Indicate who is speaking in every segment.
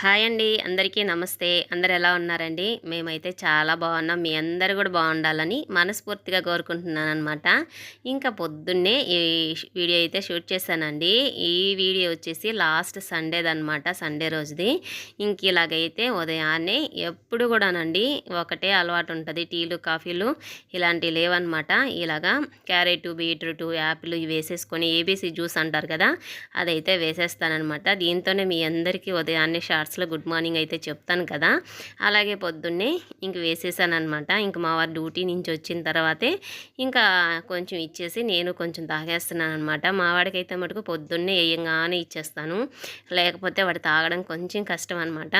Speaker 1: Hi అండి. అందరికీ నమస్తే. అందరు ఎలా ఉన్నారండి? మేమైతే చాలా బాగున్నాం. మీ అందరు కూడా బాగుండాలని మనస్ఫూర్తిగా కోరుకుంటున్నాను అనమాట ఇంకా పొద్దున్నే ఈ వీడియో అయితే షూట్ చేశానండి. ఈ వీడియో వచ్చేసి లాస్ట్ సండేదనమాట సండే రోజుది. ఇంక ఇలాగైతే ఉదయాన్నే ఎప్పుడు కూడానండి ఒకటే అలవాటు ఉంటుంది. టీలు కాఫీలు ఇలాంటివి లేవన్నమాట. ఇలాగా క్యారెట్ బీట్రూట్ యాపిల్ ఇవి వేసేసుకొని ఏబీసీ జ్యూస్ అంటారు కదా అదైతే వేసేస్తానమాట దీంతోనే మీ అందరికీ ఉదయాన్నే షార్ట్ షార్ట్స్లో గుడ్ మార్నింగ్ అయితే చెప్తాను కదా. అలాగే పొద్దున్నే ఇంక వేసేసాను అనమాట ఇంక మా వారు డ్యూటీ నుంచి వచ్చిన తర్వాతే ఇంకా కొంచెం ఇచ్చేసి నేను కొంచెం తాగేస్తున్నాను అనమాట మా వాడికి అయితే మటుకు పొద్దున్నే వేయంగానే ఇచ్చేస్తాను. లేకపోతే వాడు తాగడం కొంచెం కష్టం అనమాట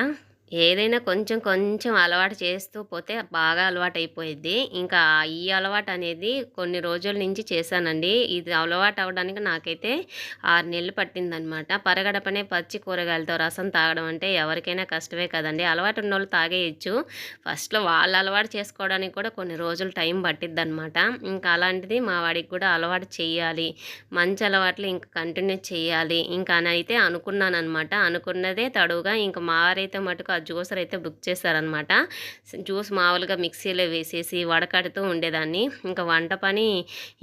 Speaker 1: ఏదైనా కొంచెం కొంచెం అలవాటు చేస్తూ పోతే బాగా అలవాటు అయిపోయింది ఇంకా ఈ అలవాటు అనేది కొన్ని రోజుల నుంచి చేశానండి. ఇది అలవాటు అవ్వడానికి నాకైతే ఆరు నెలలు పట్టిందనమాట పరగడపనే పచ్చి కూరగాయలతో రసం తాగడం అంటే ఎవరికైనా కష్టమే కదండి. అలవాటు ఉన్న వాళ్ళు తాగేయచ్చు. ఫస్ట్లో వాళ్ళు అలవాటు చేసుకోవడానికి కూడా కొన్ని రోజులు టైం పట్టిద్ది అనమాట ఇంకా అలాంటిది మా వాడికి కూడా అలవాటు చేయాలి మంచి అలవాట్లు ఇంకా కంటిన్యూ చేయాలి ఇంకా అని అయితే అనుకున్నాను అనమాట అనుకున్నదే తడుగా ఇంకా మావారైతే మటుకు ఆ జ్యూసర్ అయితే బుక్ చేశారనమాట. జ్యూస్ మామూలుగా మిక్సీలో వేసేసి వడకడుతూ ఉండేదాన్ని. ఇంకా వంట పని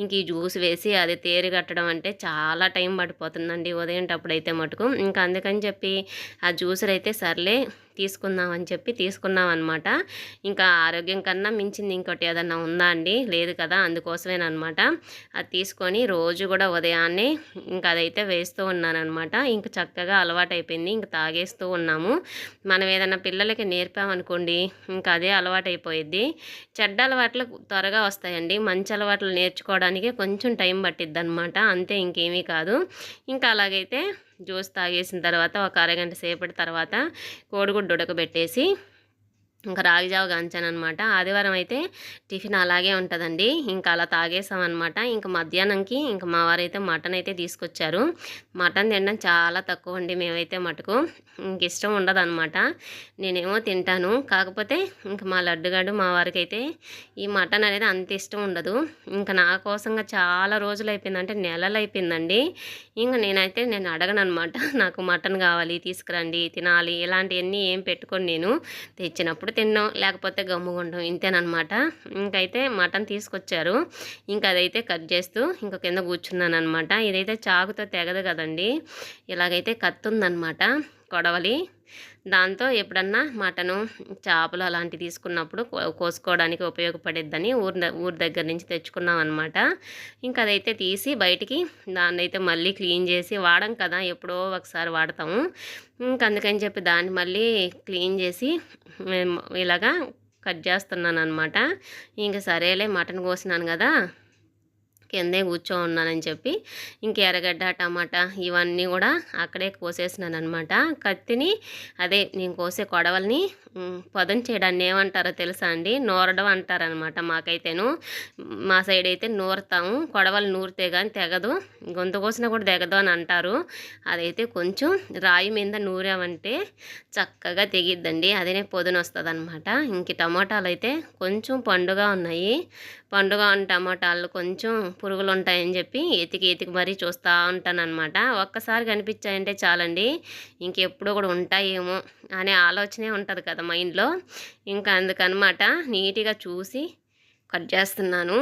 Speaker 1: ఇంక ఈ జ్యూస్ వేసి అది తేరి కట్టడం అంటే చాలా టైం పడిపోతుందండి ఉదయం అయితే మటుకు. ఇంకా అందుకని చెప్పి ఆ జ్యూసర్ అయితే సర్లే తీసుకుందాం అని చెప్పి తీసుకున్నాం అనమాట ఇంకా ఆరోగ్యం కన్నా మించింది ఇంకోటి ఏదన్నా ఉందా అండి? లేదు కదా అందుకోసమేనమాట అది తీసుకొని రోజు కూడా ఉదయాన్నే ఇంకా అదైతే వేస్తూ ఉన్నానమాట ఇంక చక్కగా అలవాటు అయిపోయింది ఇంక తాగేస్తూ ఉన్నాము. మనం ఏదైనా పిల్లలకి నేర్పామనుకోండి ఇంకా అదే అలవాటు అయిపోయిద్ది చెడ్డ అలవాట్లు త్వరగా వస్తాయండి. మంచి అలవాట్లు నేర్చుకోవడానికి కొంచెం టైం పట్టిద్ది అనమాట అంతే ఇంకేమీ కాదు. ఇంకా అలాగైతే జ్యూస్ తాగేసిన తర్వాత ఒక అరగంట సేపటి తర్వాత కోడిగుడ్డు ఉడకబెట్టేసి ఇంకా రాగిజావ జావ అనమాట ఆదివారం అయితే టిఫిన్ అలాగే ఉంటుందండి. ఇంకా అలా తాగేసామన్నమాట. ఇంకా మధ్యాహ్నంకి ఇంకా మా వారైతే మటన్ అయితే తీసుకొచ్చారు. మటన్ తినడం చాలా తక్కువ అండి మేమైతే మటుకు. ఇంక ఇష్టం ఉండదన్నమాట. నేనేమో తింటాను. కాకపోతే ఇంకా మా లడ్డుగాడు మా వారికి అయితే ఈ మటన్ అనేది అంత ఇష్టం ఉండదు. ఇంకా నా కోసంగా చాలా రోజులు అయిపోయింది అంటే నెలలు అయిపోయిందండి ఇంకా నేనైతే నేను అడగను అనమాట నాకు మటన్ కావాలి తీసుకురండి తినాలి ఇలాంటివన్నీ ఏం పెట్టుకొని నేను. తెచ్చినప్పుడు తిన్నాం లేకపోతే గమ్ముగుండం ఇంతేనమాట ఇంకైతే మటన్ తీసుకొచ్చారు. ఇంకా అదైతే కట్ చేస్తూ ఇంకా కింద కూర్చున్నాను అనమాట ఇదైతే చాకుతో తెగదు కదండి. ఇలాగైతే కత్తుందనమాట కొడవలి. దాంతో ఎప్పుడన్నా మటను చేపలు అలాంటివి తీసుకున్నప్పుడు కోసుకోవడానికి ఉపయోగపడేద్దని ఊరి ఊరి దగ్గర నుంచి తెచ్చుకున్నాం అనమాట ఇంకా అదైతే తీసి బయటికి దాన్ని అయితే మళ్ళీ క్లీన్ చేసి వాడం కదా ఎప్పుడో ఒకసారి వాడతాము. ఇంకా అందుకని చెప్పి దాన్ని మళ్ళీ క్లీన్ చేసి ఇలాగా కట్ చేస్తున్నాను అనమాట ఇంకా సరేలే మటన్ కోసినాను కదా కిందే కూర్చో ఉన్నానని చెప్పి ఇంక ఎర్రగడ్డ టమాటా ఇవన్నీ కూడా అక్కడే కోసేసినాను అనమాట కత్తిని అదే నేను కోసే కొడవల్ని పదం చేయడాన్ని ఏమంటారో తెలుసా అండి? నూరడం అంటారనమాట మాకైతేను. మా సైడ్ అయితే నూరుతాము. కొడవలు నూరితే కానీ తెగదు. గొంతు కోసినా కూడా తెగదు అని అంటారు. అదైతే కొంచెం రాయి మీద నూరామంటే చక్కగా తెగిద్దండి. అదే పొదున వస్తుంది అనమాట ఇంక టమాటాలు అయితే కొంచెం పండుగ ఉన్నాయి. పండుగ ఉన్న టమాటాలు కొంచెం పురుగులు ఉంటాయని చెప్పి ఎతికి ఎతికి మరీ చూస్తూ ఉంటానన్నమాట. ఒక్కసారి కనిపించాయంటే చాలండి. ఇంకెప్పుడు కూడా ఉంటాయేమో అనే ఆలోచనే ఉంటుంది కదా మైండ్లో. ఇంకా అందుకనమాట నీట్గా చూసి కట్ చేస్తున్నాను.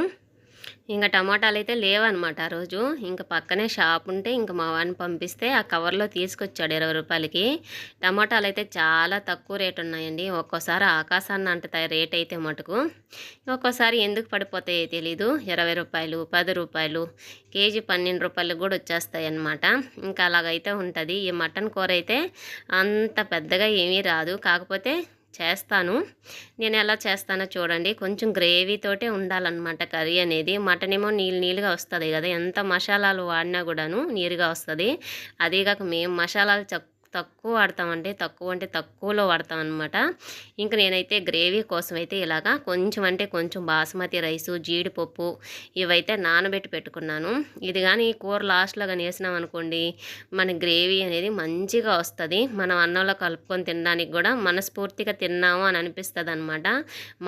Speaker 1: ఇంకా టమాటాలు అయితే లేవన్నమాట ఆ రోజు. ఇంకా పక్కనే షాప్ ఉంటే ఇంకా మా వాడిని పంపిస్తే ఆ కవర్లో తీసుకొచ్చాడు ఇరవై రూపాయలకి. టమాటాలు అయితే చాలా తక్కువ రేట్ ఉన్నాయండి. ఒక్కోసారి ఆకాశాన్ని అంటుతాయి రేట్ అయితే మటుకు. ఒక్కోసారి ఎందుకు పడిపోతాయో తెలీదు. ఇరవై రూపాయలు పది రూపాయలు కేజీ పన్నెండు రూపాయలు కూడా వచ్చేస్తాయి అన్నమాట. ఇంకా అలాగైతే ఉంటుంది. ఈ మటన్ కూర అయితే అంత పెద్దగా ఏమీ రాదు. కాకపోతే చేస్తాను. నేను ఎలా చేస్తానో చూడండి. కొంచెం గ్రేవీతోటే ఉండాలన్నమాట కర్రీ అనేది. మటన్ ఏమో నీళ్ళు నీళ్ళుగా వస్తుంది కదా. ఎంత మసాలాలు వాడినా కూడాను నీరుగా వస్తుంది. అదేగాక మేము మసాలాలు తక్కువ వాడతామండి. తక్కువ అంటే తక్కువలో వాడతాం అనమాట ఇంక నేనైతే గ్రేవీ కోసం అయితే ఇలాగా కొంచెం అంటే కొంచెం బాస్మతి రైసు జీడిపప్పు ఇవైతే నానబెట్టి పెట్టుకున్నాను. ఇది కానీ కూర లాస్ట్లో కానీ వేసినాం అనుకోండి మన గ్రేవీ అనేది మంచిగా వస్తుంది. మనం అన్నంలో కలుపుకొని తినడానికి కూడా మనస్ఫూర్తిగా తిన్నాము అని అనిపిస్తుంది అనమాట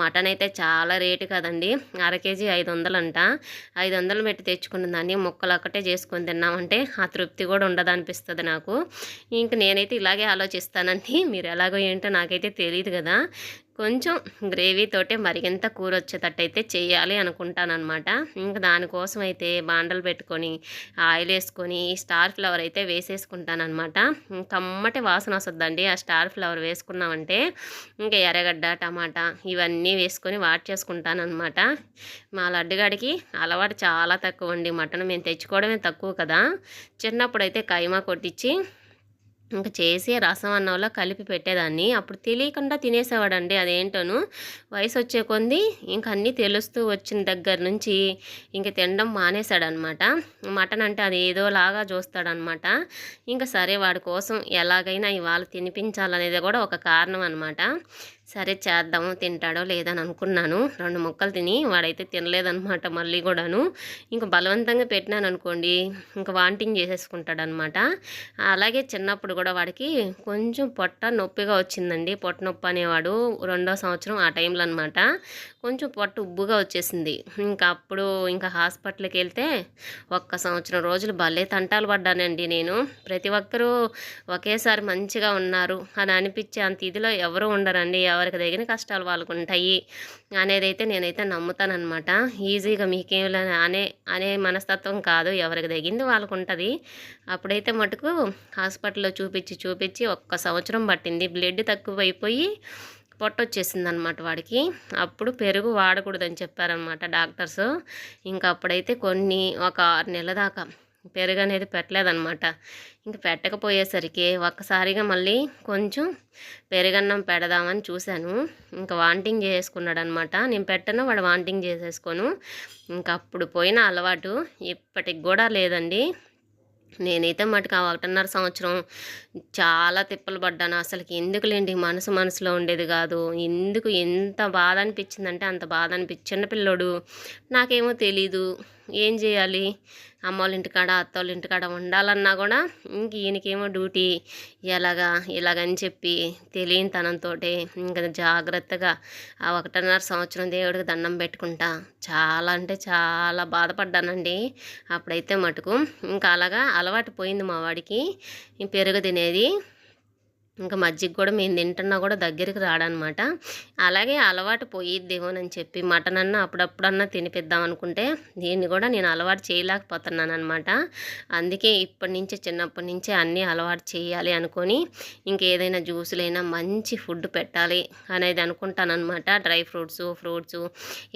Speaker 1: మటన్ అయితే చాలా రేటు కదండి. అర కేజీ ఐదు వందలు అంట. ఐదు వందలు పెట్టి తెచ్చుకున్న దాన్ని ముక్కలు ఒక్కటే చేసుకొని తిన్నామంటే ఆ తృప్తి కూడా ఉండదు అనిపిస్తుంది నాకు. ఇంక నేను నేనైతే ఇలాగే ఆలోచిస్తానండి. మీరు ఎలాగో ఏంటో నాకైతే తెలియదు కదా. కొంచెం గ్రేవీతోటే మరిగింత కూర వచ్చేటట్టయితే చేయాలి అనుకుంటానమాట ఇంకా దానికోసం అయితే బాండలు పెట్టుకొని ఆయిల్ వేసుకొని స్టార్ ఫ్లవర్ అయితే వేసేసుకుంటానమాట కమ్మటి వాసన వస్తుందండి. ఆ స్టార్ ఫ్లవర్ వేసుకున్నామంటే ఇంకా ఎర్రగడ్డ టమాటా ఇవన్నీ వేసుకొని వాట్ చేసుకుంటానమాట మా లడ్డుగాడికి అలవాటు చాలా తక్కువ అండి మటన్ మేము తెచ్చుకోవడమే తక్కువ కదా. చిన్నప్పుడు అయితే కైమా కొట్టించి ఇంకా చేసి రసం అన్నంలో కలిపి పెట్టేదాన్ని. అప్పుడు తెలియకుండా తినేసేవాడండి అదేంటోను. వయసు వచ్చే కొంది ఇంక అన్నీ తెలుస్తూ వచ్చిన దగ్గర నుంచి ఇంక తినడం మానేశాడనమాట. మటన్ అంటే అది ఏదోలాగా చూస్తాడనమాట. ఇంకా సరే వాడి కోసం ఎలాగైనా ఇవాళ తినిపించాలనేది కూడా ఒక కారణం అనమాట సరే చేద్దాము తింటాడో లేదని అనుకున్నాను. రెండు ముక్కలు తిని వాడైతే తినలేదనమాట మళ్ళీ కూడాను. ఇంకా బలవంతంగా పెట్టినాను అనుకోండి ఇంకా వాంటింగ్ చేసేసుకుంటాడనమాట అలాగే చిన్నప్పుడు కూడా వాడికి కొంచెం పొట్ట నొప్పిగా వచ్చిందండి. పొట్ట నొప్పి అనేవాడు రెండో సంవత్సరం ఆ టైంలో అనమాట కొంచెం పొట్ట ఉబ్బుగా వచ్చేసింది. ఇంకా అప్పుడు ఇంకా హాస్పిటల్కి వెళ్తే ఒక్క సంవత్సరం రోజులు భలే తంటాలు పడ్డానండి నేను. ప్రతి ఒక్కరూ ఒకేసారి మంచిగా ఉన్నారు అని అనిపించే అంత ఇదిలో ఎవరు ఉండరండి. ఎవరికి తగిన కష్టాలు వాళ్ళకు ఉంటాయి అనేది అయితే నేనైతే నమ్ముతానమాట ఈజీగా మీకేం అనే అనే మనస్తత్వం కాదు ఎవరికి తగింది వాళ్ళకు ఉంటుంది అప్పుడైతే మటుకు హాస్పిటల్లో చూపించి చూపించి ఒక్క సంవత్సరం పట్టింది. బ్లడ్ తక్కువైపోయి పొట్టొచ్చేసింది అనమాట వాడికి. అప్పుడు పెరుగు వాడకూడదని చెప్పారనమాట డాక్టర్స్. ఇంకా అప్పుడైతే కొన్ని ఒక ఆరు నెలల దాకా పెరుగు అనేది పెట్టలేదనమాట ఇంక పెట్టకపోయేసరికి ఒక్కసారిగా మళ్ళీ కొంచెం పెరుగన్నం పెడదామని చూశాను. ఇంకా వాంటింగ్ చేసుకున్నాడు అనమాట నేను పెట్టను వాడు వాంటింగ్ చేసేసుకోను. ఇంకా అప్పుడు పోయిన అలవాటు ఇప్పటికి కూడా లేదండి. నేనైతే మటుకు ఆ ఒకటిన్నర సంవత్సరం చాలా తిప్పలు పడ్డాను. అసలుకి ఎందుకులేండి? మనసు మనసులో ఉండేది కాదు. ఎందుకు ఎంత బాధ అనిపించిందంటే అంత బాధ అనిపించి చిన్నపిల్లోడు. నాకేమో తెలీదు. ఏం చేయాలి? అమ్మ వాళ్ళ ఇంటికాడ అత్త వాళ్ళ ఇంటికాడ ఉండాలన్నా కూడా ఇంక ఈయనకేమో డ్యూటీ ఎలాగా ఇలాగని చెప్పి తెలియని తనంతో ఇంకా జాగ్రత్తగా ఆ ఒకటిన్నర సంవత్సరం దేవుడికి దండం పెట్టుకుంటా. చాలా అంటే చాలా బాధపడ్డానండి. అప్పుడైతే మటుకు ఇంకా అలాగా అలవాటు పోయింది మా వాడికి. పెరుగు తినేది. ఇంకా మజ్జిగ కూడా మేము తింటున్నా కూడా దగ్గరికి రాడనమాట. అలాగే అలవాటు పోయిద్దేమోనని చెప్పి మటన్ అన్న అప్పుడప్పుడన్నా తినిపిద్దాం అనుకుంటే దీన్ని కూడా నేను అలవాటు చేయలేకపోతున్నాను అనమాట అందుకే ఇప్పటి నుంచే చిన్నప్పటి నుంచే అన్నీ అలవాటు చేయాలి అనుకొని ఇంకేదైనా జ్యూసులైనా మంచి ఫుడ్ పెట్టాలి అనేది అనుకుంటానమాట డ్రై ఫ్రూట్స్ ఫ్రూట్స్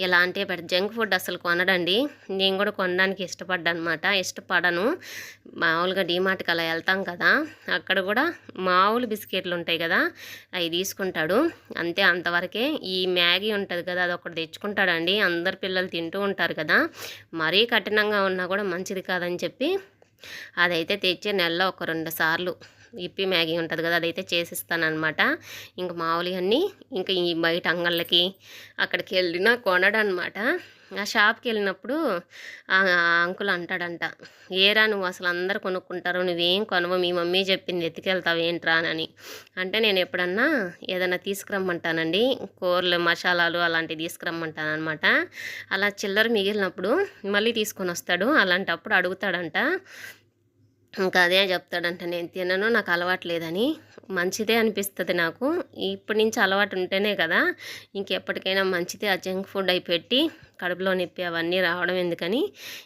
Speaker 1: ఇలాంటివి పెడ జంక్ ఫుడ్ అసలు కొనడండి. నేను కూడా కొనడానికి ఇష్టపడ్డానమాట. ఇష్టపడను. మామూలుగా డీమార్ట్కి అలా వెళ్తాం కదా అక్కడ కూడా మామూలు బిస్కెట్ బిస్కెట్లు ఉంటాయి కదా అవి తీసుకుంటాడు. అంతే అంతవరకే ఈ మ్యాగీ ఉంటుంది కదా అది ఒకటి తెచ్చుకుంటాడండి. అందరు పిల్లలు తింటూ ఉంటారు కదా మరీ కఠినంగా ఉన్నా కూడా మంచిది కాదని చెప్పి అదైతే తెచ్చి నెలలో ఒక రెండు సార్లు ఇప్పి మ్యాగీ ఉంటుంది కదా అదైతే చేసిస్తానమాట ఇంక మామూలుగా అన్నీ ఇంకా ఈ బయట అంగళ్ళకి అక్కడికి వెళ్ళినా కొనడనమాట ఆ షాప్కి వెళ్ళినప్పుడు అంకుల్ అంటాడంట ఏరా నువ్వు అసలు అందరు కొనుక్కుంటారు నువ్వేం కొనవు మీ మమ్మీ చెప్పింది ఎత్తుకెళ్తావు ఏంట్రా అని. అంటే నేను ఎప్పుడన్నా ఏదైనా తీసుకురమ్మంటానండి కూరలు మసాలాలు అలాంటివి తీసుకురమ్మంటాను అనమాట అలా చిల్లర మిగిలినప్పుడు మళ్ళీ తీసుకొని వస్తాడు అలాంటప్పుడు అడుగుతాడంట ఇంకా అదే చెప్తాడంట నేను తినను నాకు అలవాటు లేదని. మంచిదే అనిపిస్తుంది నాకు. ఇప్పటి నుంచి అలవాటు ఉంటేనే కదా ఇంకెప్పటికైనా మంచిదే ఆ జంక్ ఫుడ్ అయి పెట్టి కడుపులో నొప్పి అవన్నీ రావడం ఎందుకని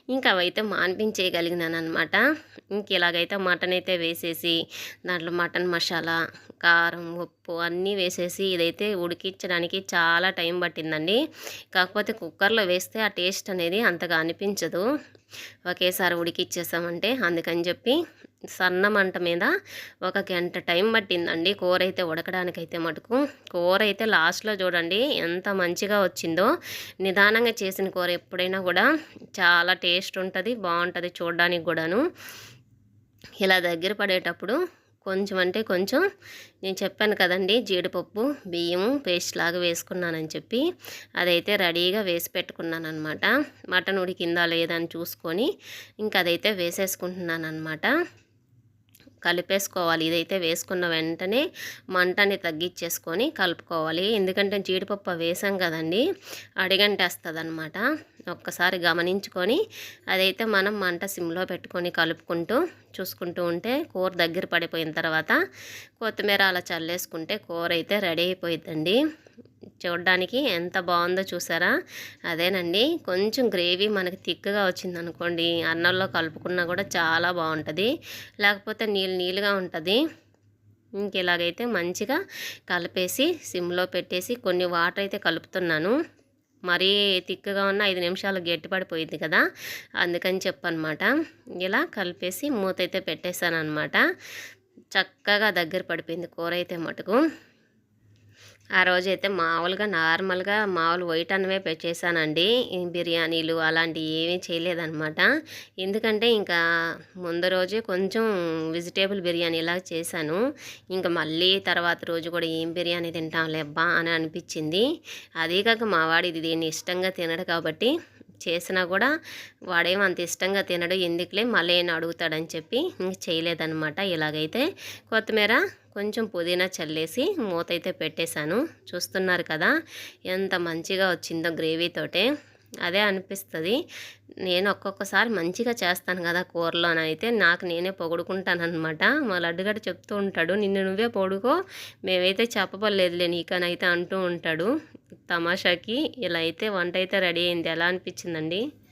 Speaker 1: ఇంకా అవైతే మాన్పించేయగలిగినాను అనమాట ఇంక ఇలాగైతే మటన్ అయితే వేసేసి దాంట్లో మటన్ మసాలా కారం ఉప్పు అన్నీ వేసేసి ఇదైతే ఉడికించడానికి చాలా టైం పట్టిందండి. కాకపోతే కుక్కర్లో వేస్తే ఆ టేస్ట్ అనేది అంతగా అనిపించదు. ఒకేసారి ఉడికిచ్చేసామంటే అందుకని చెప్పి సన్న మంట మీద ఒక గంట టైం పట్టిందండి. కూర అయితే ఉడకడానికైతే మటుకు. కూర అయితే లాస్ట్లో చూడండి ఎంత మంచిగా వచ్చిందో. నిదానంగా చేసిన కూర ఎప్పుడైనా కూడా చాలా టేస్ట్ ఉంటుంది బాగుంటుంది చూడడానికి కూడాను. ఇలా దగ్గర పడేటప్పుడు కొంచెం అంటే కొంచెం నేను చెప్పాను కదండి జీడిపప్పు బియ్యము పేస్ట్ లాగా వేసుకున్నానని చెప్పి అదైతే రెడీగా వేసి పెట్టుకున్నాను అనమాట మటన్ ఉడికిందా లేదా అని చూసుకొని ఇంకా అదైతే వేసేసుకుంటున్నాను అనమాట కలిపేసుకోవాలి. ఇదైతే వేసుకున్న వెంటనే మంటని తగ్గించేసుకొని కలుపుకోవాలి. ఎందుకంటే జీడిపప్పు వేసాం కదండి అడిగంటేస్తుంది అనమాట ఒక్కసారి గమనించుకొని అదైతే మనం మంట సిమ్లో పెట్టుకొని కలుపుకుంటూ చూసుకుంటూ ఉంటే కూర దగ్గర పడిపోయిన తర్వాత కొత్తిమీర అలా చల్లేసుకుంటే కూర అయితే రెడీ అయిపోయిందండి చూడడానికి ఎంత బాగుందో చూసారా? అదేనండి. కొంచెం గ్రేవీ మనకి థిక్గా వచ్చింది అనుకోండి అన్నంలో కలుపుకున్నా కూడా చాలా బాగుంటుంది. లేకపోతే నీళ్ళు నీళ్ళుగా ఉంటుంది. ఇంక ఇలాగైతే మంచిగా కలిపేసి సిమ్లో పెట్టేసి కొన్ని వాటర్ అయితే కలుపుతున్నాను. మరీ తిక్కగా ఉన్న ఐదు నిమిషాలు గట్టిపడిపోయింది కదా అందుకని చెప్పనమాట. ఇలా కలిపేసి మూత అయితే పెట్టేశాను అనమాట చక్కగా దగ్గర పడిపోయింది కూర అయితే మటుకు. ఆ రోజైతే మామూలుగా నార్మల్గా మామూలు వైట్ అన్నమే పెట్టేశానండి. బిర్యానీలు అలాంటివి ఏమీ చేయలేదన్నమాట. ఎందుకంటే ఇంకా ముందు రోజే కొంచెం వెజిటేబుల్ బిర్యానీ ఇలా చేశాను. ఇంకా మళ్ళీ తర్వాత రోజు కూడా ఏం బిర్యానీ తింటాం లేబ్బా అని అనిపించింది. అదే కాక మా వాడు ఇది దీన్ని ఇష్టంగా తినడు కాబట్టి చేసినా కూడా వాడేం అంత ఇష్టంగా తినడు. ఎందుకులే మళ్ళీ ఏం అడుగుతాడని చెప్పి ఇంక చేయలేదన్నమాట. ఇలాగైతే కొత్తిమీర కొంచెం పుదీనా చల్లేసి మూత అయితే పెట్టేశాను. చూస్తున్నారు కదా ఎంత మంచిగా వచ్చిందో గ్రేవీతోటే అదే అనిపిస్తుంది. నేను ఒక్కొక్కసారి మంచిగా చేస్తాను కదా కూరలోనైతే నాకు నేనే పొగుడుకుంటానమాట మా లడ్డుగడ చెప్తూ ఉంటాడు నిన్ను నువ్వే పొడుకో మేమైతే చెప్పబడలేదులే నీకనైతే అంటూ ఉంటాడు. తమాషాకి ఇలా అయితే వంట అయితే రెడీ అయింది. ఎలా అనిపించిందండి?